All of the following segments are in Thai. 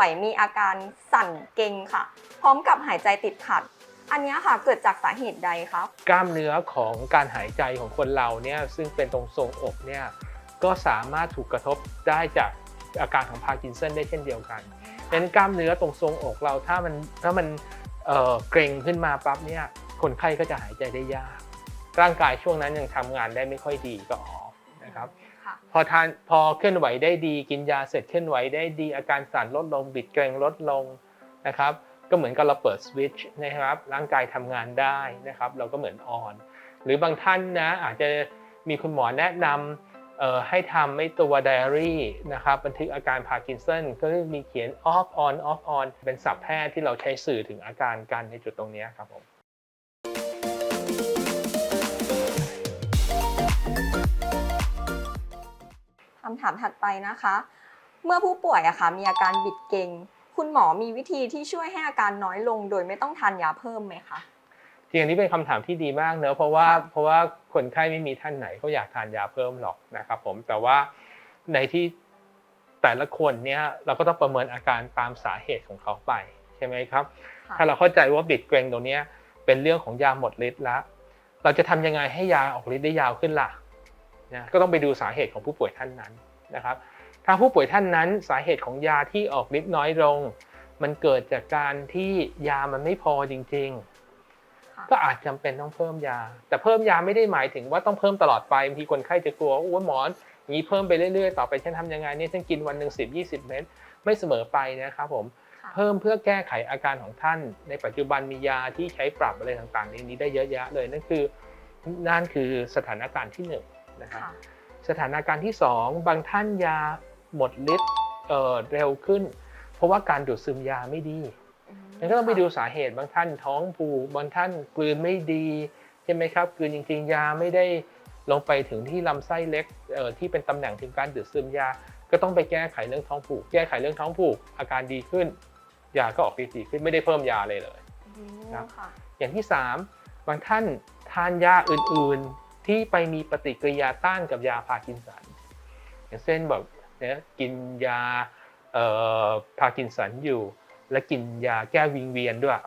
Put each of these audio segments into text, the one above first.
วยมีอาการสั่นเกร็งค่ะ พร้อมกับหายใจติดขัด อันนี้ค่ะเกิดจากสาเหตุใดคะกล้ามเนื้อของการหายใจของคนเราเนี่ยซึ่งเป็นตรงทรงอกเนี่ยก็สามารถถูกกระทบได้จากอาการของพาร์กินสันได้เช่นเดียวกันดังนั้นกล้ามเนื้อตรงทรงอกเราถ้ามันถ้ามันเเกร็งขึ้นมาปั๊บเนี่ยคนไข้ก็จะหายใจได้ยาก ร่างกายช่วงนั้นยังทำงานได้ไม่ค่อยดีก็ออกนะครับ พอทานพอเคลื่อนไหวได้ดี กินยาเสร็จเคลื่อนไหวได้ดี อาการสั่นลดลงบิดเกรงลดลงนะครับก็เหมือนกับเราเปิดสวิตช์นะครับร่างกายทำงานได้นะครับเราก็เหมือนออน หรือบางท่านนะอาจจะมีคุณหมอแนะนำให้ทำไม่ตัวไดอารี่นะครับบันทึกอาการพาร์กินสันก็มีเขียน off on off on เป็นศัพท์แพทย์ที่เราใช้สื่อถึงอาการกันในจุดตรงนี้ครับผม คำถามถัดไปนะคะ เมื่อผู้ป่วยอะค่ะมีอาการบิดเกร็งคุณหมอมีวิธีที่ช่วยให้อาการน้อยลง โดยไม่ต้องทานยาเพิ่มไหมคะจริงอันนี้เป็นคำถามที่ดีมากเนอะเพราะว่าค่ะเพราะว่าคนไข้ไม่มีท่านไหนเขาอยากทานยาเพิ่มหรอกนะครับผมแต่ว่าในที่แต่ละคนเนี่ยเราก็ต้องประเมินอาการตามสาเหตุของเขาไปใช่ไหมครับค่ะถ้าเราเข้าใจว่าบิดเกร็งตรงเนี้ยเป็นเรื่องของยาหมดฤทธิ์แล้ว เราจะทำยังไงให้ยาออกฤทธิ์ได้ยาวขึ้นล่ะ นะก็ต้องไปดูสาเหตุของผู้ป่วยท่านนั้นนะครับถ้าผู้ป่วยท่านนั้นสาเหตุของยาที่ออกฤทธิ์น้อยลง มันเกิดจากการที่ยามันไม่พอจริงๆค่ะก็อาจจำเป็นต้องเพิ่มยา แต่เพิ่มยาไม่ได้หมายถึงว่าต้องเพิ่มตลอดไปบางทีคนไข้จะกลัวว่าโอ้ยหมออย่างนี้เพิ่มไปเรื่อยๆ ต่อไปฉันทำยังไงเนี่ยฉันกินวันหนึ่งสิบยี่สิบเม็ดไม่เสมอไปนะครับผมค่ะเพิ่มเพื่อแก้ไขอาการของท่าน ในปัจจุบันมียาที่ใช้ปรับอะไรต่างๆในนี้ได้เยอะแยะเลยนั่นคือนั่นคือสถานการณ์ที่หนึ่ง นะครับค่ะสถานการณ์ที่สองบางท่านยาหมดฤทธิ์เอ่อเร็วขึ้น เพราะว่าการดูดซึมยาไม่ดีมันก็ต้องไปดูสาเหตุบางท่านท้องผูกบางท่านกลืนไม่ดีใช่ไหมครับกลืนจริงๆยาไม่ได้ลงไปถึงที่ลำไส้เล็กเอ่อที่เป็นตำแหน่งถึงการดูดซึมยา ก็ต้องไปแก้ไขเรื่องท้องผูก แก้ไขเรื่องท้องผูก อาการดีขึ้น ยาก็ออกฤทธิ์ดีขึ้นไม่ได้เพิ่มยาเลยเลยอืมครับค่ะอย่างที่ 3 บางท่านทานยาอื่นๆ ที่ไปมีปฏิกิริยาต้านกับยาพาร์กินสันอย่างเช่นแบบเนี่ยกินยาเอ่อพาร์กินสันอยู่ และกินยาแก้วิงเวียนด้วย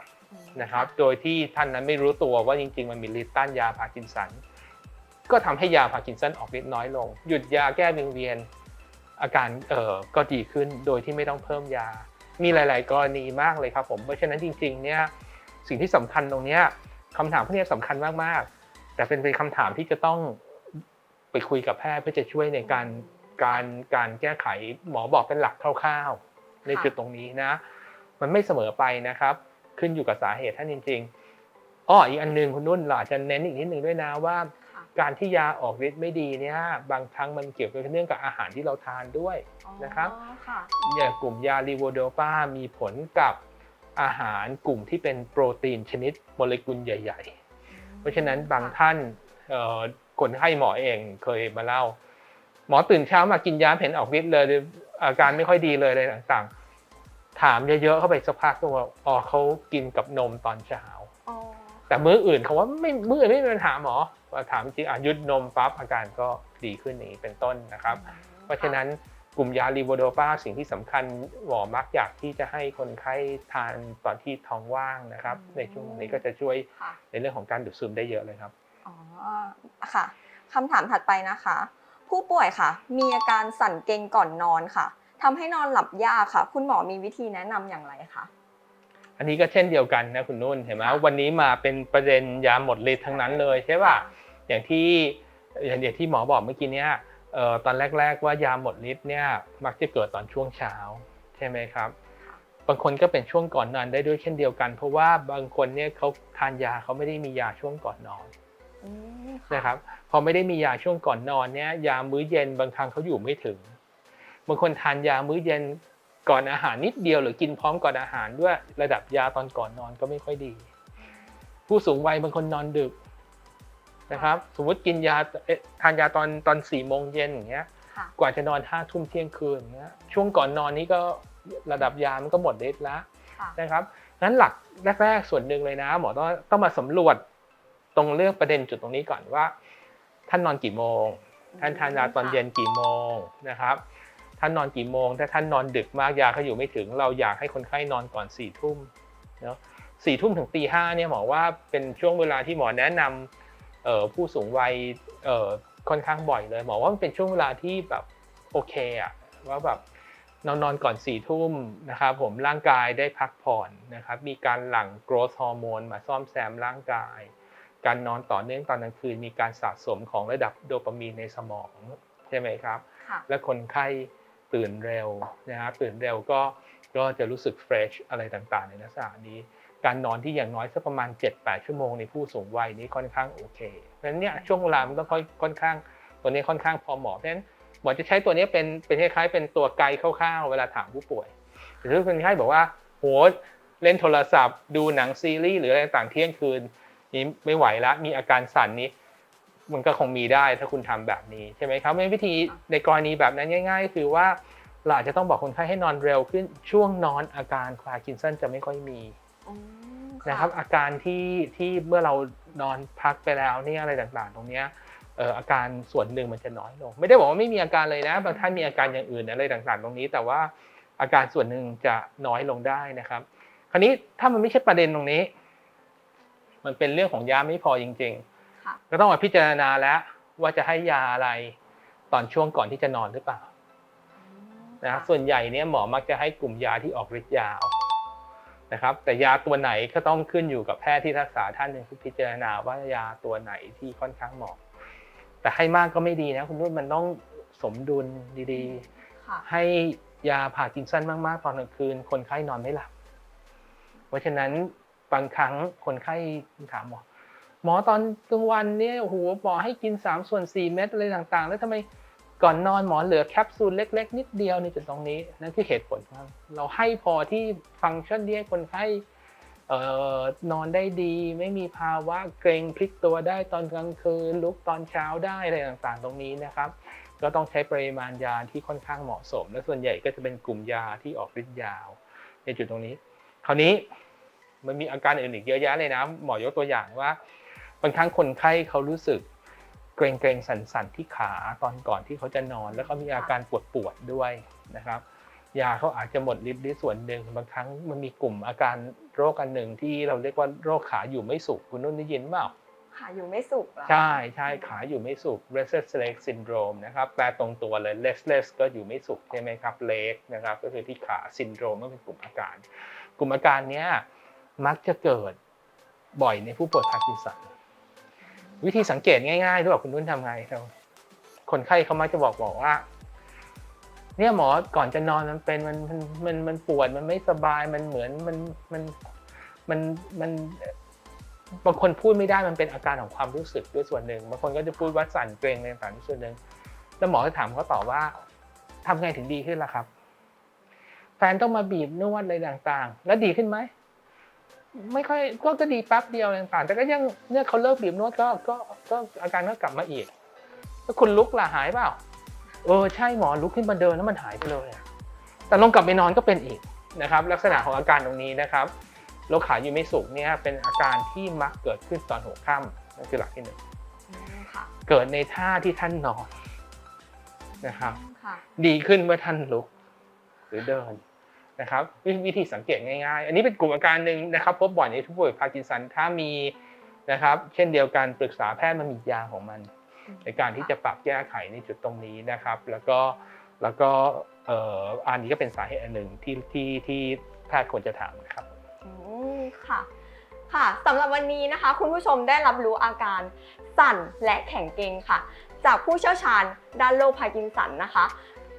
นะครับโดยที่ท่านนั้นไม่รู้ตัวว่าจริง ๆ มันมีฤทธิ์ต้านยาพาร์กินสันก็ทำให้ยาพาร์กินสันออกฤทธิ์น้อยลง หยุดยาแก้วิงเวียนอาการเอ่อก็ดีขึ้นโดยที่ไม่ต้องเพิ่มยา มีหลาย ๆ กรณีมากเลยครับผมเพราะฉะนั้นจริง ๆ เนี่ยสิ่งที่สำคัญตรงเนี้ยคำถามพวกเนี้ยสำคัญมาก ๆ แต่เป็นเป็นคำถามที่จะต้องไปคุยกับแพทย์เพื่อจะช่วยในการการการแก้ไขหมอบอกเป็นหลักคร่าวๆ ในจุดตรงนี้นะ มันไม่เสมอไปนะครับ ขึ้นอยู่กับสาเหตุท่านจริงๆอ้ออีกอันหนึงคุณนุ่นเราอาจจะเน้นอีกนิดหนึ่งด้วยนะว่าค่ะการที่ยาออกฤทธิ์ไม่ดีเนี่ยบางครั้งมันเกี่ยวกับเรื่องกับอาหารที่เราทานด้วยอ๋อนะครับค่ะอย่างกลุ่มยาลีโวโดปามีผลกับอาหารกลุ่มที่เป็นโปรตีนชนิดโมเลกุลใหญ่ ๆ เพราะฉะนั้นบางท่านเอ่อคนไข้หมอเองเคยมาเล่า หมอตื่นเช้ามากินยาเห็นออกฤทธิ์เลยอาการไม่ค่อยดีเลยอะไรต่างๆ ถามเยอะๆเข้าไปสักพักก็ว่าอ๋อเขากินกับนมตอนเช้าอ๋อแต่มื้ออื่นเขาว่าไม่มื้ออื่นไม่มีปัญหาหมอว่าถามจริงอะหยุดนมปั๊บอาการก็ดีขึ้นอย่างนี้เป็นต้นนะครับ เพราะฉะนั้น กลุ่มยาลีโวโดปาสิ่งที่สำคัญหมอมักอยากที่จะให้คนไข้ทานตอนที่ท้องว่างนะครับ ในช่วงนี้ก็จะช่วยค่ะในเรื่องของการดูดซึมได้เยอะเลยครับอ๋อค่ะคำถามถัดไปนะคะ ผู้ป่วยค่ะ มีอาการสั่นเกร็งก่อนนอนค่ะทำให้นอนหลับยากค่ะ คุณหมอมีวิธีแนะนำอย่างไรคะอันนี้ก็เช่นเดียวกันนะคุณนุ่นเห็นไหมค่ะวันนี้มาเป็นประเด็นยาหมดฤทธิ์ทั้งนั้นเลยใช่ป่ะอย่างที่อย่างอย่างที่หมอบอกเมื่อกี้เนี้ยเอ่อ ตอนแรก ๆ ว่ายาหมดฤทธิ์เนี่ยมักจะเกิดตอนช่วงเช้าใช่ไหมครับ บางคนก็เป็นช่วงก่อนนอนได้ด้วยเช่นเดียวกัน เพราะว่าบางคนเนี่ยเขาทานยาเขาไม่ได้มียาช่วงก่อนนอนอืมนะครับพอไม่ได้มียาช่วงก่อนนอนเนี่ยยามื้อเย็นบางครั้งเขาอยู่ไม่ถึง บางคนทานยามื้อเย็นก่อนอาหารนิดเดียวหรือกินพร้อมก่อนอาหารด้วยระดับยาตอนก่อนนอนก็ไม่ค่อยดี ผู้สูงวัยบางคนนอนดึก นะครับ สมมติกินยาเอ๊ะทานยาตอนตอนสี่โมงเย็นอย่างเงี้ยค่ะกว่าจะนอนห้าทุ่มเที่ยงคืนอย่างเงี้ย ช่วงก่อนนอนนี้ก็ระดับยามันก็หมดฤทธิ์แล้วค่ะนะครับนั้นหลักแรกๆส่วนหนึ่งเลยนะ หมอต้องต้องมาสำรวจตรงเรื่องประเด็นจุดตรงนี้ก่อนว่า ท่านนอนกี่โมง ท่านทานยาตอนเย็นกี่โมงนะครับ ท่านนอนกี่โมง ถ้าท่านนอนดึกมากยาเขาอยู่ไม่ถึง เราอยากให้คนไข้นอนก่อน4ี่ทุ่มเนาะสี่ทุ่มถึงตีห้าเนี่ยหมอว่าเป็นช่วงเวลาที่หมอแนะนำเอ่อ ผู้สูงวัยเอ่อค่อนข้างบ่อยเลยหมอว่ามันเป็นช่วงเวลาที่แบบโอเคอะว่าแบบนอนนอนก่อน4ี่ทุ่มนะครับผมร่างกายได้พักผ่อนนะครับมีการหลั่ง growth hormone มาซ่อมแซมร่างกาย การนอนต่อเนื่องตอนกลางคืน มีการสะสมของระดับโดปามีนในสมองใช่ไหมครับค่ะและคนไข้ตื่นเร็วนะครับตื่นเร็วก็ก็จะรู้สึกเฟรชอะไรต่างๆ ในลักษณะนี้ การนอนที่อย่างน้อยสักประมาณ 7-8 ชั่วโมงในผู้สูงวัยนี้ค่อนข้างโอเคเพราะฉะนั้นเนี่ยช่วงเวลามันต้องค่อยค่อนข้างตัวนี้ค่อนข้างพอเหมาะเพราะฉะนั้นหมอจะใช้ตัวนี้เป็นเป็นคล้ายๆเป็นตัวไกด์คร่าวๆ เวลาถามผู้ป่วยหรือคนไข้บอกว่าโหเล่นโทรศัพท์ ดูหนังซีรีส์หรืออะไรต่างๆเที่ยงคืนนี้ไม่ไหวแล้วมีอาการสั่นนี้ มันก็คงมีได้ถ้าคุณทำแบบนี้ใช่ไหมครับไม่วิธีในกรณีแบบนั้นง่ายๆก็คือว่าเราอาจจะต้องบอกคนไข้ให้นอนเร็วขึ้นช่วงนอนอาการพาร์กินสันจะไม่ค่อยมีอืม นะครับอาการที่ที่เมื่อเรานอนพักไปแล้วเนี่ยอะไรต่างๆ ตรงเนี้ยเอ่ออาการส่วนหนึ่งมันจะน้อยลง ไม่ได้บอกว่าไม่มีอาการเลยนะ บางท่านมีอาการอย่างอื่นอะไรต่างๆ ตรงนี้ แต่ว่าอาการส่วนหนึ่งจะน้อยลงได้นะครับ คราวนี้ถ้ามันไม่ใช่ประเด็นตรงนี้ มันเป็นเรื่องของยาไม่พอจริงๆค่ะก็ต้องมาพิจารณาแล้วว่าจะให้ยาอะไรตอนช่วงก่อนที่จะนอนหรือเปล่านะครับส่วนใหญ่เนี่ยหมอมักจะให้กลุ่มยาที่ออกฤทธิ์ยาว นะครับแต่ยาตัวไหนก็ต้องขึ้นอยู่กับแพทย์ที่รักษาท่านหนึ่งที่พิจารณาว่ายาตัวไหนที่ค่อนข้างเหมาะ แต่ให้มากก็ไม่ดีนะคุณนุ่นมันต้องสมดุลดีค่ะๆให้ยาผ่ากินสั้นมากๆ ตอนกลางคืน คนไข้นอนไม่หลับ เพราะฉะนั้นบางครั้งคนไข้ถามหมอหมอตอนกลางวันเนี่ยโอ้โหหมอให้กิน3ส่วน4เม็ดอะไรต่างๆ แล้วทำไม ก่อนนอนหมอเหลือแคปซูลเล็ก ๆ นิดเดียวในจุดตรงนี้นั่นคือเหตุผลครับเราให้พอที่ฟังก์ชันที่ให้คนไข้นอนได้ดี ไม่มีภาวะเกรงพลิกตัวได้ตอนกลางคืนลุกตอนเช้าได้อะไรต่างๆ ตรงนี้นะครับ ก็ต้องใช้ปริมาณยาที่ค่อนข้างเหมาะสม และส่วนใหญ่ก็จะเป็นกลุ่มยาที่ออกฤทธิ์ยาว ในจุดตรงนี้ คราวนี้มันมีอาการอื่นอีกเยอะแยะเลยนะหมอยกตัวอย่างว่าบางครั้งคนไข้เขารู้สึก เกรงเกรงๆสั่นๆที่ขาตอนก่อนที่เขาจะนอน แล้วเขามีอาการปวดปวดๆด้วยนะครับ ยาเขาอาจจะหมดฤทธิ์ด้วยส่วนหนึ่งบางครั้งมันมีกลุ่มอาการโรคอันหนึ่งที่เราเรียกว่าโรคขาอยู่ไม่สุขคุณนุ่นได้ยินเปล่าค่ะอยู่ไม่สุกเหรอใช่ใช่ขาอยู่ไม่สุข restless leg syndrome นะครับแปลตรงตัวเลย restless ก็อยู่ไม่สุขใช่ไหมครับ leg นะครับก็คือที่ขา syndrome ก็เป็นกลุ่มอาการ กลุ่มอาการเนี้ยมักจะเกิดบ่อยในผู้ป่วยพาร์กินสัน วิธีสังเกตง่ายๆด้วยคุณนุ่นทำไงครับคนไข้เขามักจะบอกบอกว่า เนี่ยหมอก่อนจะนอนมันเป็นมันมันมันมันปวดมันไม่สบายมันเหมือนมันมันมันมันบางคนพูดไม่ได้มันเป็นอาการของความรู้สึกด้วยส่วนหนึ่งบางคนก็จะพูดว่าสั่นเกรงอะไรต่างๆด้วยส่วนหนึ่งแล้วหมอจะถามเขาตอบว่าทำไงถึงดีขึ้นล่ะครับ แฟนต้องมาบีบนวดอะไรต่างๆ แล้วดีขึ้นไหม ไม่ค่อยก็ก็ดีแป๊บเดียวอะไรต่างๆแต่ก็ยังเนี่ยเขาเลิกบีบนวดก็ก็ก็อาการก็กลับมาอีกแล้วคุณลุกล่ะหายเปล่าเออใช่หมอลุกขึ้นมาเดินแล้วมันหายไปเลยอะแต่ลงกลับไปนอนก็เป็นอีกนะครับ ลักษณะของอาการตรงนี้นะครับโรคขาอยู่ไม่สุขเนี่ยเป็นอาการที่มักเกิดขึ้นตอนหัวค่ำนั่นคือหลักที่หนึ่งอืมค่ะเกิดในท่าที่ท่านนอนนะครับค่ะดีขึ้นเมื่อท่านลุกหรือเดิน นะครับวิธีสังเกตง่ายๆ อันนี้เป็นกลุ่มอาการหนึ่งนะครับพบบ่อยในผู้ป่วยพาร์กินสันถ้ามีนะครับ เช่นเดียวกันปรึกษาแพทย์มันมียาของมัน ในการที่จะปรับแก้ไขในจุดตรงนี้นะครับ แล้วก็แล้วก็เอ่ออันนี้ก็เป็นสาเหตุอันหนึ่งที่ที่ที่แพทย์ควรจะถามนะครับอืมค่ะค่ะสำหรับวันนี้นะคะ คุณผู้ชมได้รับรู้อาการสั่นและแข็งเกร็งค่ะ จากผู้เชี่ยวชาญด้านโรคพาร์กินสันนะคะ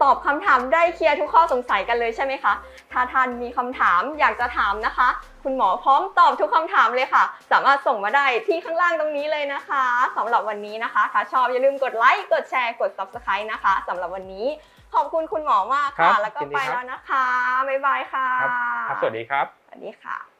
ตอบคำถามได้เคลียร์ทุกข้อสงสัยกันเลยใช่ไหมคะ ถ้าท่านมีคำถามอยากจะถามนะคะ คุณหมอพร้อมตอบทุกคำถามเลยค่ะ สามารถส่งมาได้ที่ข้างล่างตรงนี้เลยนะคะสำหรับวันนี้นะคะ ถ้าชอบอย่าลืมกดไลค์กดแชร์กด subscribe นะคะสำหรับวันนี้ขอบคุณคุณหมอมากครัค่ะบแล้วก็ยินดีไปครับแล้วนะคะ บ๊ายบายค่ะครับครับสวัสดีครับ สวัสดีค่ะ